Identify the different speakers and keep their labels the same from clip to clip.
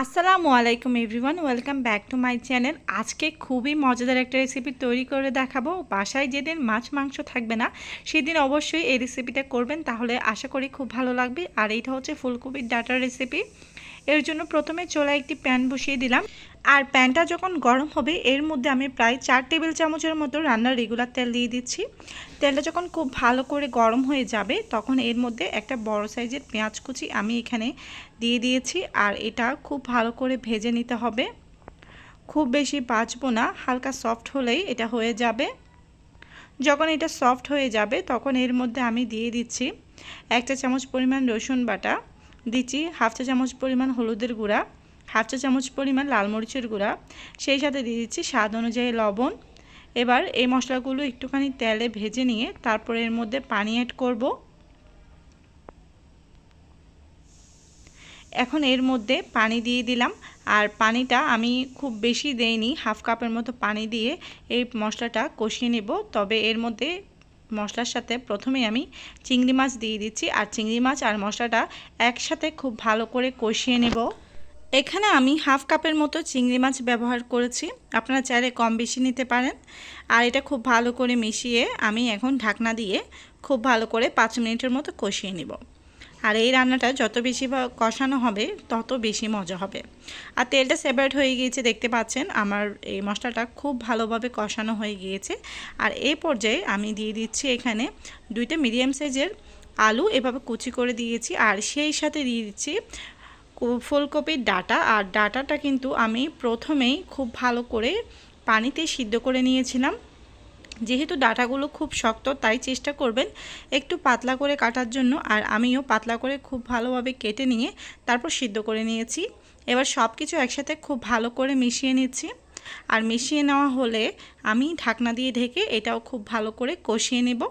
Speaker 1: আসসালামু আলাইকুম everyone, welcome back to my channel. আজকে খুবই মজাদার একটা রেসিপি তৈরি করে দেখাবো। বাসায় যেদিন মাছ মাংস থাকবে না, সেদিন অবশ্যই এই রেসিপিটা করবেন। তাহলে আশা করি খুব ভালো লাগবে। আর এইটা হচ্ছে ফুলকপির ডাটার রেসিপি এর জন্য প্রথমে চোলা একটি প্যান বসিয়ে দিলাম। আর প্যানটা যখন গরম হবে, এর মধ্যে আমি প্রায় চার টেবিল চামচের মতো রান্নার রেগুলার তেল দিয়ে দিচ্ছি। তেলটা যখন খুব ভালো করে গরম হয়ে যাবে, তখন এর মধ্যে একটা বড় সাইজের পেঁয়াজ কুচি আমি এখানে দিয়ে দিয়েছি আর এটা খুব ভালো করে ভেজে নিতে হবে। খুব বেশি বাঁচবো না, হালকা সফট হলেই এটা হয়ে যাবে। যখন এটা সফট হয়ে যাবে, তখন এর মধ্যে আমি দিয়ে দিচ্ছি একটা চামচ পরিমাণ রসুন বাটা, দিচ্ছি হাফ চা চামচ পরিমাণ হলুদের গুঁড়া হাফ চা চামচ পরিমাণ লাল মরিচের গুঁড়া, সেই সাথে দিয়ে দিচ্ছি স্বাদ অনুযায়ী লবণ। এবার এই মশলাগুলো একটুখানি তেলে ভেজে নিয়ে তারপরে এর মধ্যে পানি অ্যাড করব। এখন এর মধ্যে পানি দিয়ে দিলাম। আর পানিটা আমি খুব বেশি দেইনি, হাফ কাপের মতো পানি দিয়ে এই মশলাটা কষিয়ে নেব। তবে এর মধ্যে মশলার সাথে প্রথমে আমি চিংড়ি মাছ দিয়ে দিচ্ছি। আর চিংড়ি মাছ আর মশলাটা একসাথে খুব ভালো করে কষিয়ে নেব। এখানে আমি হাফ কাপের মতো চিংড়ি মাছ ব্যবহার করেছি। আপনারা চাইলে কম বেশি নিতে পারেন। আর এটা খুব ভালো করে মিশিয়ে আমি এখন ঢাকনা দিয়ে খুব ভালো করে পাঁচ মিনিটের মতো কষিয়ে নেব। আর এই রান্নাটা যত বেশি কষানো হবে, তত বেশি মজা হবে। আর তেলটা সেপারেট হয়ে গিয়েছে, দেখতে পাচ্ছেন আমার এই মশলাটা খুব ভালোভাবে কষানো হয়ে গিয়েছে। আর এই পর্যায়ে আমি দিয়ে দিচ্ছি এখানে দুইটা মিডিয়াম সাইজের আলু, এভাবে কুচি করে দিয়েছি। আর সেই সাথে দিয়ে দিচ্ছি ফুলকপির ডাটা, আর ডাটাটা কিন্তু আমি প্রথমেই খুব ভালো করে পানিতে সিদ্ধ করে নিয়েছিলাম। যেহেতু ডাটাগুলো খুব শক্ত, তাই চেষ্টা করবেন একটু পাতলা করে কাটার জন্য, আর আমিও পাতলা করে খুব ভালোভাবে কেটে নিয়ে তারপর সিদ্ধ করে নিয়েছি। এবার সব কিছু একসাথে খুব ভালো করে মিশিয়ে নিচ্ছি। আর মিশিয়ে নেওয়া হলে আমি ঢাকনা দিয়ে ঢেকে এটাও খুব ভালো করে কষিয়ে নেব,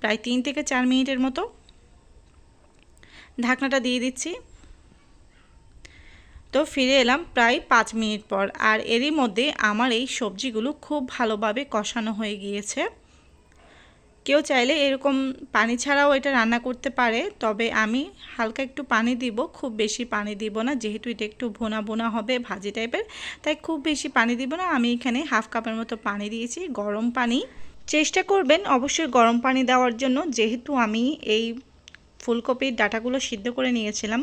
Speaker 1: প্রায় তিন থেকে চার মিনিটের মতো। ঢাকনাটা দিয়ে দিচ্ছি। তো ফিরে এলাম প্রায় পাঁচ মিনিট পর, আর এরই মধ্যে আমার এই সবজিগুলো খুব ভালোভাবে কষানো হয়ে গিয়েছে। কেউ চাইলে এরকম পানি ছাড়াও এটা রান্না করতে পারে, তবে আমি হালকা একটু পানি দিব, খুব বেশি পানি দিব না, যেহেতু এটা একটু ভোনা ভোনা হবে ভাজি টাইপের, তাই খুব বেশি পানি দিব না। আমি এখানে হাফ কাপের মতো পানি দিয়েছি, গরম পানি। চেষ্টা করবেন অবশ্যই গরম পানি দেওয়ার জন্য, যেহেতু আমি এই ফুলকপির ডাটাগুলো সিদ্ধ করে নিয়েছিলাম।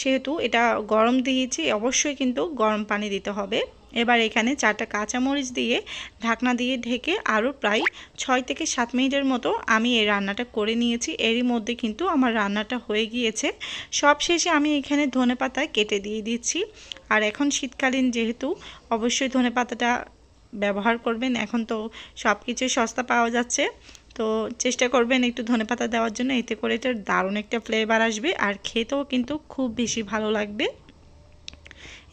Speaker 1: সেহেতু এটা গরম দিয়েছি, অবশ্যই কিন্তু গরম পানি দিতে হবে। এবার এখানে চারটা কাঁচামরিচ দিয়ে ঢাকনা দিয়ে ঢেকে আরও প্রায় ছয় থেকে সাত মিনিটের মতো আমি এই রান্নাটা করে নিয়েছি। এরই মধ্যে কিন্তু আমার রান্নাটা হয়ে গিয়েছে। সব শেষে আমি এখানে ধনে পাতা কেটে দিয়ে দিচ্ছি। আর এখন শীতকালীন যেহেতু, অবশ্যই ধনে পাতাটা ব্যবহার করবেন। এখন তো সব কিছুই সস্তা পাওয়া যাচ্ছে। তো চেষ্টা করবেন একটু ধনেপাতা দেওয়ার জন্য, এতে করে এটার দারুণ একটা ফ্লেভার আসবে আর খেতেও কিন্তু খুব বেশি ভালো লাগবে।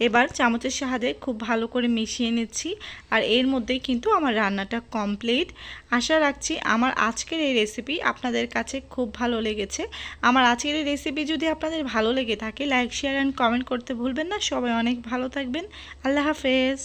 Speaker 1: এবার চামচের সাহায্যে খুব ভালো করে মিশিয়ে নিচ্ছি আর এর মধ্যেই কিন্তু আমার রান্নাটা কমপ্লিট আশা রাখছি আমার আজকের এই রেসিপি আপনাদের কাছে খুব ভালো লেগেছে। আমার আজকের এই রেসিপি যদি আপনাদের ভালো লেগে থাকে লাইক শেয়ার অ্যান্ড কমেন্ট করতে ভুলবেন না। সবাই অনেক ভালো থাকবেন। আল্লাহ হাফেজ।